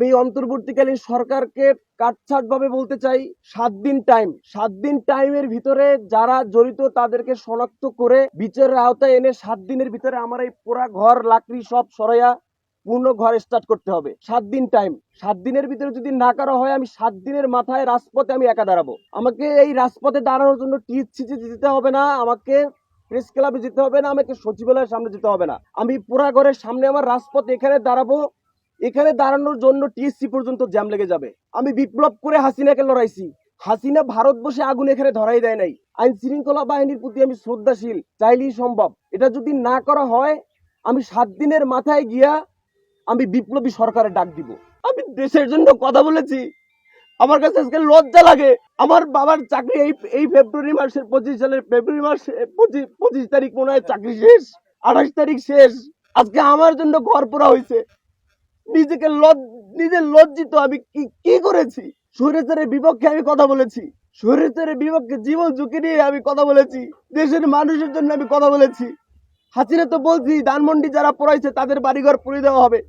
এই অন্তর্বর্তীকালীন সরকারকে কাটছাট ভাবে বলতে চাই, সাত দিন টাইম সাত দিন টাইমের ভিতরে যারা জড়িত তাদেরকে শনাক্ত করে বিচারের আওতায় এনে সাত দিনের ভিতরে আমার এই পুরা ঘর, লাকড়ি সব সরাইয়া পূর্ণ ঘর স্টার্ট করতে হবে। সাত দিন টাইম সাত দিনের ভিতরে যদি না করা হয়, আমি সাত দিনের মাথায় রাজপথে আমি একা দাঁড়াবো। আমাকে এই রাজপথে দাঁড়ানোর জন্য ছিচে দিতে হবে না, আমাকে প্রেস ক্লাবে যেতে হবে না, আমাকে সচিবালয়ের সামনে যেতে হবে না। আমি পুরা ঘরের সামনে আমার রাজপথ এখানে দাঁড়াবো এখানে দাঁড়ানোর জন্য টিএসসি পর্যন্ত জ্যাম লেগে যাবে। আমি বিপ্লব করে হাসিনাকে লড়াইছি। হাসিনা ভারত বসে আগুন এখানে ধরাই দেয় নাই। আইন শৃঙ্খলা বাহিনীর প্রতি আমি শ্রদ্ধাশীল, চাইলেই সম্ভব। এটা যদি না করা হয়, আমি সাত দিনের মাথায় গিয়া আমি বিপ্লবী সরকারের ডাক দিব। আমি দেশের জন্য কথা বলেছি। আমার কাছে আজকে লজ্জা লাগে। আমার বাবার চাকরি এই এই ফেব্রুয়ারি মাসের পঁচিশ সালের ফেব্রুয়ারি মাস, পঁচিশ পঁচিশ তারিখ মনে হয় চাকরি শেষ, আঠাশ তারিখ শেষ। আজকে আমার জন্য ঘর পোড়া হয়েছে নিজেকে নিজে লজ্জিত আমি কি কি করেছি? স্বৈরাচারের বিপক্ষে আমি কথা বলেছি। স্বৈরাচারের বিপক্ষে জীবন ঝুঁকি নিয়ে আমি কথা বলেছি। দেশের মানুষের জন্য আমি কথা বলেছি। হাসিনা তো বলছি, ধানমন্ডি যারা পড়াইছে, তাদের বাড়িঘর পুড়িয়ে দেওয়া হবে।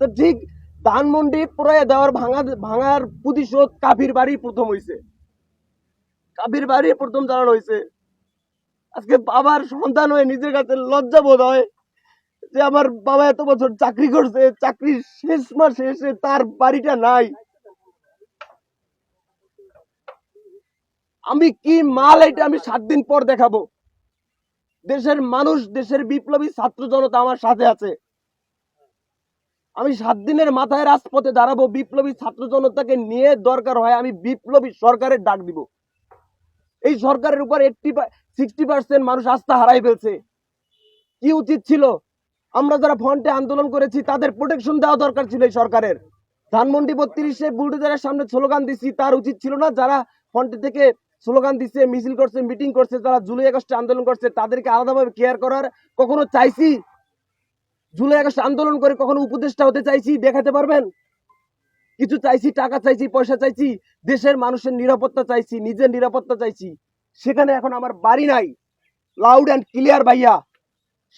তো ঠিক ধানমন্ডি পুরাইয়া দেওয়ার ভাঙা, ভাঙার প্রতিশোধ কাফির বাড়ি প্রথম হইছে। কাফির বাড়ি প্রথম দাঁড়ানো হয়েছে আজকে বাবার সন্তান হয়ে নিজের কাছে লজ্জা বোধ হয়। যে আমার বাবা এত বছর চাকরি করছে চাকরির শেষ মাসে এসে তার বাড়িটা নাই। আমি কি মাল এটা আমি সাত দিন পর দেখাবো? দেশের মানুষ, দেশের বিপ্লবী ছাত্র জনতা আমার সাথে আছে। আমি সাত দিনের মাথায় রাজপথে দাঁড়াবো, বিপ্লবী ছাত্র জনতাকে নিয়ে দরকার হয় আমি বিপ্লবী সরকারের ডাক দিব। এই সরকারের উপর এইটটি সিক্সটি পার্সেন্ট মানুষ আস্থা হারাই ফেলছে। কি উচিত ছিল? আমরা যারা ফ্রন্টে আন্দোলন করেছি, তাদের প্রোটেকশন দেওয়া দরকার ছিল এই সরকারের। ধানমন্ডি বত্রিশে বুলডোজারের সামনে স্লোগান দিচ্ছি তার উচিত ছিল না যারা ফ্রন্টে থেকে স্লোগান দিচ্ছে মিছিল করছে মিটিং করছে, যারা জুলাই আগস্টে আন্দোলন করছে, তাদেরকে আলাদাভাবে কেয়ার করার কখনো চাইছি? জুলাই আগস্ট আন্দোলন করে কখনো উপদেষ্টা হতে চাইছি? দেখাতে পারবেন? কিছু চাইছি, টাকা চাইছি, পয়সা চাইছি, দেশের মানুষের নিরাপত্তা চাইছি, নিজের নিরাপত্তা চাইছি। সেখানে এখন আমার বাড়ি নাই। লাউড অ্যান্ড ক্লিয়ার ভাইয়া।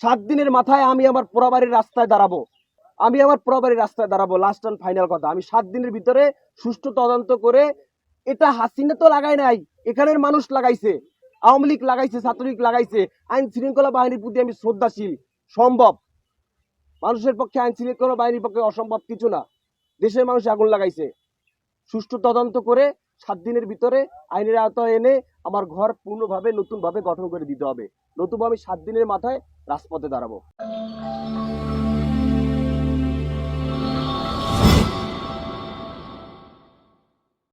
সাত দিনের মাথায় আমি আমার পোড়াবাড়ির রাস্তায় দাঁড়াবো। আমি আমার পোড়াবাড়ির রাস্তায় দাঁড়াবো লাস্ট অ্যান্ড ফাইনাল কথা। আমি সাত দিনের ভিতরে সুষ্ঠু তদন্ত করে এটা হাসিনা তো লাগাই নাই, এখানের মানুষ লাগাইছে, আওয়ামী লীগ লাগাইছে, ছাত্রলীগ লাগাইছে, আইন শৃঙ্খলা বাহিনীর প্রতি আমি শ্রদ্ধাশীল, সম্ভব। মানুষের পক্ষে আইন শৃঙ্খলা বাহিনীর পক্ষে অসম্ভব কিছু না। দেশের মানুষ আগুন লাগাইছে। সুষ্ঠু তদন্ত করে সাত দিনের ভিতরে আইনের আওতায় এনে আমার ঘর পূর্ণভাবে, নতুনভাবে গঠন করে দিতে হবে। নতুবা আমি সাত দিনের মাথায় রাজপথে দাঁড়াবো।